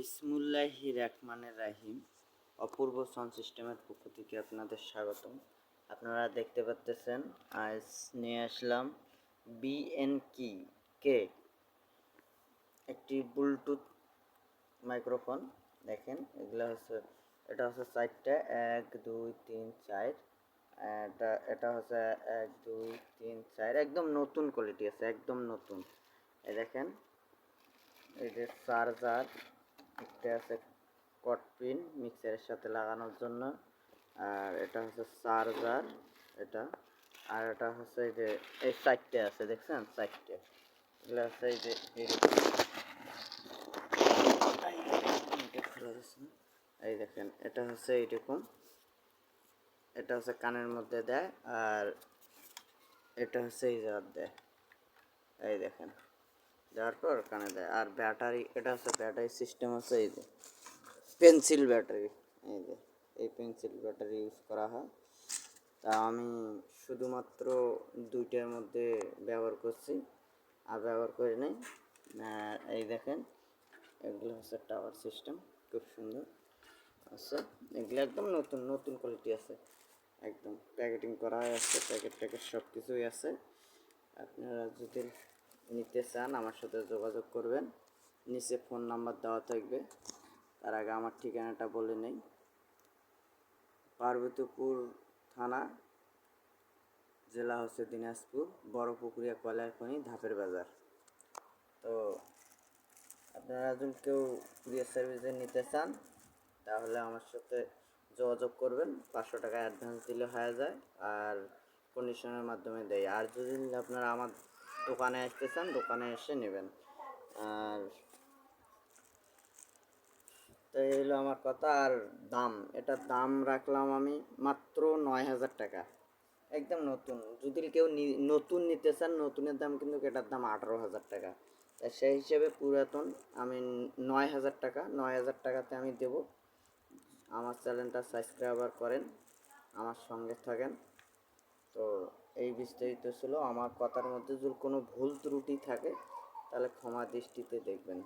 বিসমুল্লাহি রহমানের রাহিম। অপূর্ব সাউন্ড সিস্টেমের পক্ষ থেকে আপনাদের স্বাগতম। আপনারা দেখতে পাচ্তেছেন, আজ নিয়ে আসলাম বিএন কি কে। একটি ব্লুটুথ মাইক্রোফোন দেখেন, এগুলো হচ্ছে, এটা হচ্ছে চারটা, এক, দুই, তিন, চার। এটা এটা হচ্ছে এক, দুই, তিন, চার। একদম নতুন কোয়ালিটি আছে, একদম নতুন। এই দেখেন, এই যে চার্জার একটা আছে কট পিন মিক্সারের সাথে লাগানোর জন্য। আর এটা হচ্ছে চার্জার, এটা। আর এটা হচ্ছে যে, এই চারটে আছে, দেখছেন? চারটে এগুলো আছে এই যে, এই দেখেন, এটা হচ্ছে এইরকম। এটা হচ্ছে কানের মধ্যে দেয়, আর এটা হচ্ছে এই জায়গার দেয়। এই দেখেন। দেওয়ার পর কানে দেয়। আর ব্যাটারি এটা হচ্ছে ব্যাটারি সিস্টেম আছে এই যে পেন্সিল ব্যাটারি এই যে, এই পেন্সিল ব্যাটারি ইউজ করা হয়। তা আমি শুধুমাত্র দুইটার মধ্যে ব্যবহার করছি, আর ব্যবহার করি নাই। এই দেখেন, এগুলো হচ্ছে টাওয়ার সিস্টেম খুব সুন্দর। আছে এগুলো একদম নতুন নতুন কোয়ালিটি আছে। একদম প্যাকেটিং করা আছে প্যাকেট ট্যাকেট সব কিছুই আছে। আপনারা যদি নিতে চান, আমার সাথে যোগাযোগ করবেন। নিচে ফোন নাম্বার দেওয়া থাকবে। তার আগে আমার ঠিকানাটা বলে নেই। পার্বতীপুর থানা, জেলা হচ্ছে দিনাজপুর, বড় পুকুরিয়া কয়লার খনি ধাপের বাজার। তো আপনারা যদি কেউ কুরিয়ার সার্ভিসে নিতে চান, তাহলে আমার সাথে যোগাযোগ করবেন। পাঁচশো টাকা অ্যাডভান্স দিলে হয়ে যায়, আর কন্ডিশনের মাধ্যমে দেয়। আর যদি আপনারা আমার দোকানে আসতে চান দোকানে এসে নেবেন। আর তো এই হলো আমার কথা। আর দাম এটার দাম রাখলাম আমি মাত্র নয় হাজার টাকা। একদম নতুন। যদি কেউ নতুন নিতে চান, নতুনের দাম কিন্তু এটার দাম আঠারো হাজার টাকা। সেই হিসেবে পুরাতন আমি নয় হাজার টাকা, নয় হাজার টাকাতে আমি দেব। আমার চ্যানেলটা সাবস্ক্রাইবার করেন, আমার সঙ্গে থাকেন। তো এই বিস্তারিত ছিল। আমার কথার মধ্যে যদি কোনো ভুল ত্রুটি থাকে, তাহলে ক্ষমা দৃষ্টিতে দেখবেন।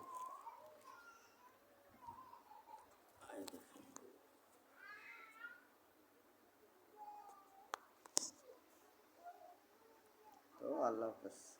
তো আল্লাহ হাফেজ।